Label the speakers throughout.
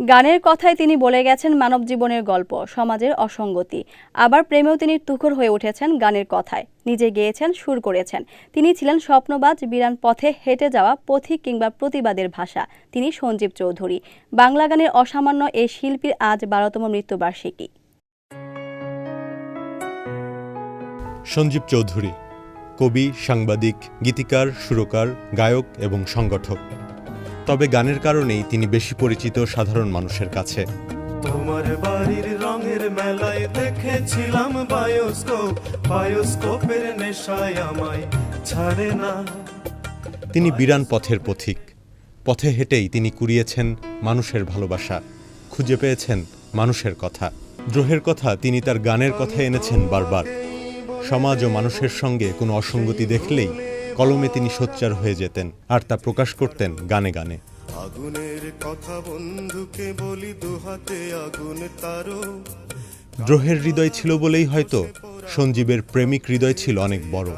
Speaker 1: গানের কথায় তিনি বলে গেছেন মানব জীবনের গল্প, সমাজের অসঙ্গতি। আবার প্রেমেও তিনি তুখর হয়ে উঠেছেন গানের কথায়। নিজে গেয়েছেন, সুর করেছেন। তিনি ছিলেন স্বপ্নবাজ, বিরান পথে হেঁটে যাওয়া পথিক কিংবা প্রতিবাদের ভাষা। তিনি সঞ্জীব চৌধুরী। বাংলা গানের অসামান্য এই শিল্পীর আজ বারোতম মৃত্যুবার্ষিকী।
Speaker 2: সঞ্জীব চৌধুরী, কবি, সাংবাদিক, গীতিকার, সুরকার, গায়ক এবং সংগঠক। তবে গানের কারণেই তিনি বেশি পরিচিত সাধারণ মানুষের কাছে।
Speaker 3: তোমার বাড়ির রঙের মেলায় দেখেছিলাম বায়োস্কোপ। বায়োস্কোপের নেশায় আমায় ছাড়ে না।
Speaker 2: তিনি বিরান পথের পথিক। পথে হেঁটেই তিনি কুড়িয়েছেন মানুষের ভালোবাসা। খুঁজে পেয়েছেন মানুষের কথা। দ্রোহের কথা তিনি তার গানের কথা এনেছেন বারবার। সমাজ ও মানুষের সঙ্গে কোনো অসঙ্গতি দেখলেই কলমে তিনি সোচ্চার হয়ে যেতেন আর তা প্রকাশ করতেন গানে গানে।
Speaker 3: আগুনের কথা বন্ধুকে বলি দুহাতে আগুন তারও।
Speaker 2: দ্রোহের হৃদয় ছিল বলেই হয়তো সঞ্জীবের প্রেমিক হৃদয় ছিল অনেক বড়।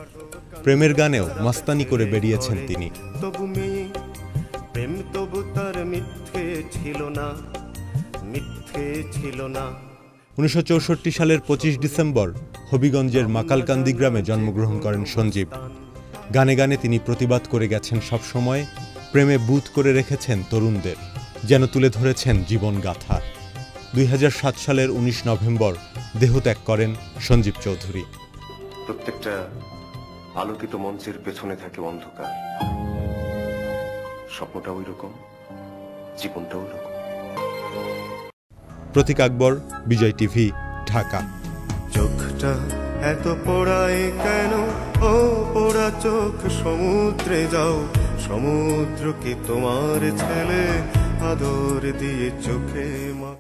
Speaker 2: প্রেমের গানেও মাস্তানি করে বেরিয়েছেন তিনি।
Speaker 3: তবু মেয়ে প্রেম তবু তার মিথ্যে ছিল না মিথ্যে ছিল না।
Speaker 2: উনিশশো চৌষট্টি সালের পঁচিশ ডিসেম্বর হবিগঞ্জের মাকালকান্দি গ্রামে জন্মগ্রহণ করেন সঞ্জীব। গানে গানে তিনি প্রতিবাদ করে গেছেন সবসময়, প্রেমে বুথ করে রেখেছেন তরুণদের, যেন তুলে ধরেছেন জীবন গাথা। দুই হাজার সাত সালের উনিশ নভেম্বর দেহত্যাগ করেন সঞ্জীব চৌধুরী।
Speaker 4: প্রত্যেকটা আলোকিত মঞ্চের পেছনে থাকে অন্ধকার। স্বপ্নটা ওই রকম জীবনটা ওই রকম।
Speaker 2: প্রতীক আকবর, বিজয় টিভি, ঢাকা।
Speaker 3: চোখটা এত পোড়ায় কেন? ও পোড়া চোখ, সমুদ্রে যাও। সমুদ্রকে তোমার ছেলে? আদর দিয়ে চোখে মা